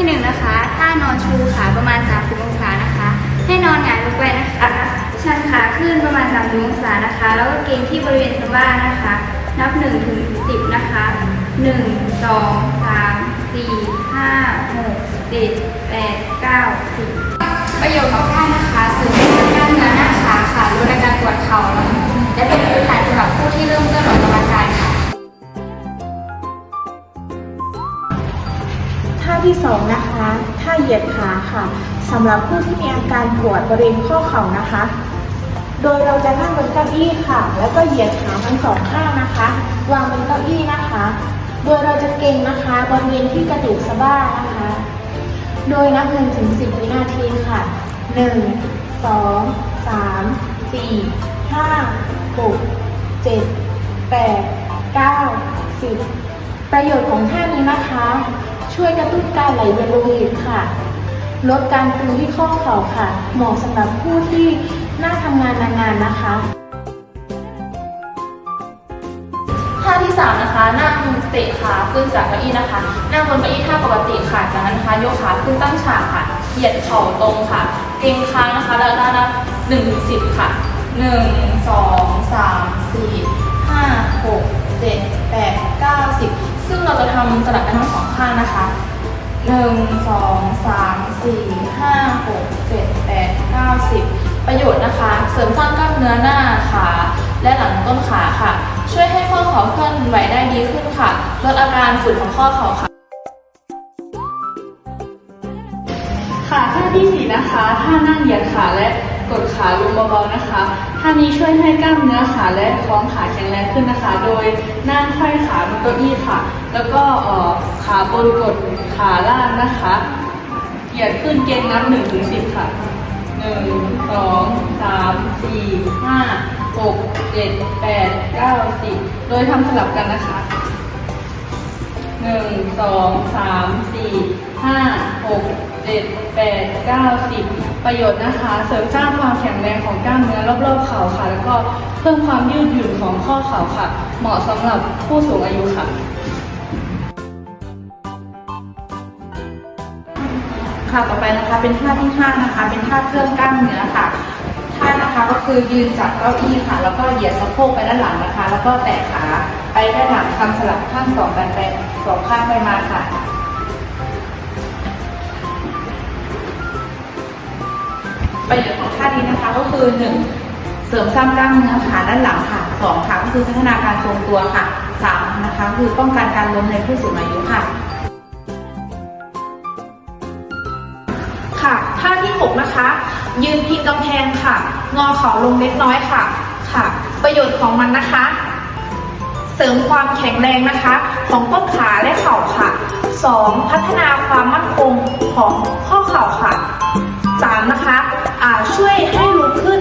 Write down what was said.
ที่หนึ่งนะคะท่านอนชูขาประมาณ 30 องศานะคะ ให้นอนหงายลงไปนะคะชันขาขึ้นประมาณ 30 องศานะคะ แล้วก็เกรงที่บริเวณสะบ้านะคะ นับ1ถึง10 นะคะ 1 2 3 4 5 6 7 8 9 10ประโยชน์ของ ท่าที่สองนะคะท่าเหยียดขาค่ะสำหรับผู้ที่มีอาการปวดบริเวณข้อเข่านะคะ โดยเราจะนั่งบนเก้าอี้ค่ะ แล้วก็เหยียดขาทั้งสองข้างนะคะ วางบนเก้าอี้นะคะ โดยเราจะเก่งนะคะบริเวณที่กระดูกสะบ้านะคะ โดยนับหนึ่งถึงสิบวินาทีค่ะหนึ่งสองสามสี่ห้าหกเจ็ดแปดเก้าสิบ ประโยชน์ของท่านี้นะคะ ช่วยกระตุ้นการไหลเวียนโลหิตค่ะ ลดการตึงที่ข้อเข่าค่ะ เหมาะสำหรับผู้ที่นั่งทำงานนานๆนะคะท่าที่สามนะคะนั่งเตะขาขึ้นจากเก้าอี้นะคะ นั่งบนเก้าอี้ท่าปกติค่ะ จากนั้นนะคะยกขาขึ้นตั้งฉากค่ะ เหยียดเข่าตรงค่ะ เกรงค้างนะคะแล้วด้านนับหนึ่งถึงสิบค่ะหนึ่งสองสามสี่ห้าหกเจ็ดแปดเก้าสิบ ซึ่งเราจะทำสลับกันทั้งสองข้างนะคะหนึ่งสองสามสี่ห้าหกเจ็ดแปดเก้าสิบประโยชน์นะคะ เสริมสร้างกล้ามเนื้อหน้าขาและหลังต้นขาค่ะ ช่วยให้ข้อเข่าเคลื่อนไหวได้ดีขึ้นค่ะลดอาการฝืดของข้อเข่าค่ะ ค่ะท่าที่สี่นะคะท่านั่งเหยียดขาและ กดขาลงเบาๆนะคะท่านี้ช่วยให้กล้ามเนื้อขาและท้องขาแข็งแรงขึ้นนะคะ โดยนั่งค่อยขาบนเก้าอี้ค่ะ แล้วก็เอ่อขาบนกดขาล่างนะคะเหยียดขึ้นเกณฑ์นับหนึ่งถึงสิบค่ะหนึ่งสองสามสี่ห้าหกเจ็ดแปดเก้าสิบโดยทำสลับกันนะคะ หนึ่งสองสามสี่ห้าหกเจ็ดแปดเก้าสิบประโยชน์นะคะ เสริมสร้างความแข็งแรงของกล้ามเนื้อรอบๆเข่าค่ะ แล้วก็เพิ่มความยืดหยุ่นของข้อเข่าค่ะ เหมาะสำหรับผู้สูงอายุค่ะ ค่ะต่อไปนะคะเป็นท่าที่ห้านะคะ เป็นท่าเครื่องกล้ามเนื้อค่ะานะคะก็คือยืนจากเก้าอี้ค่ะ แล้วก็เหยียดสะโพกไปด้านหลังนะคะ แล้วก็แตะขาไปด้านหลังทำสลับข้างสองกันไปสองข้างไปมาค่ะประโยชน์ของท่านี้นะคะก็คือหนึ่งเสริมสร้างกล้ามเนื้อขาด้านหลังค่ะสองค่ะก็คือพัฒนาการทรงตัวค่ะสามนะคะคือป้องกันการล้มในผู้สูงอายุค่ะ ค่ะ ท่าที่หกนะคะ ยืนพิงกำแพงค่ะ งอเข่าลงเล็กน้อยค่ะ ค่ะ ประโยชน์ของมันนะคะ เสริมความแข็งแรงนะคะ ของต้นขาและเข่าค่ะ 2. พัฒนาความมั่นคงของข้อเข่าค่ะ 3. นะคะะช่วยให้ลุกขึ้น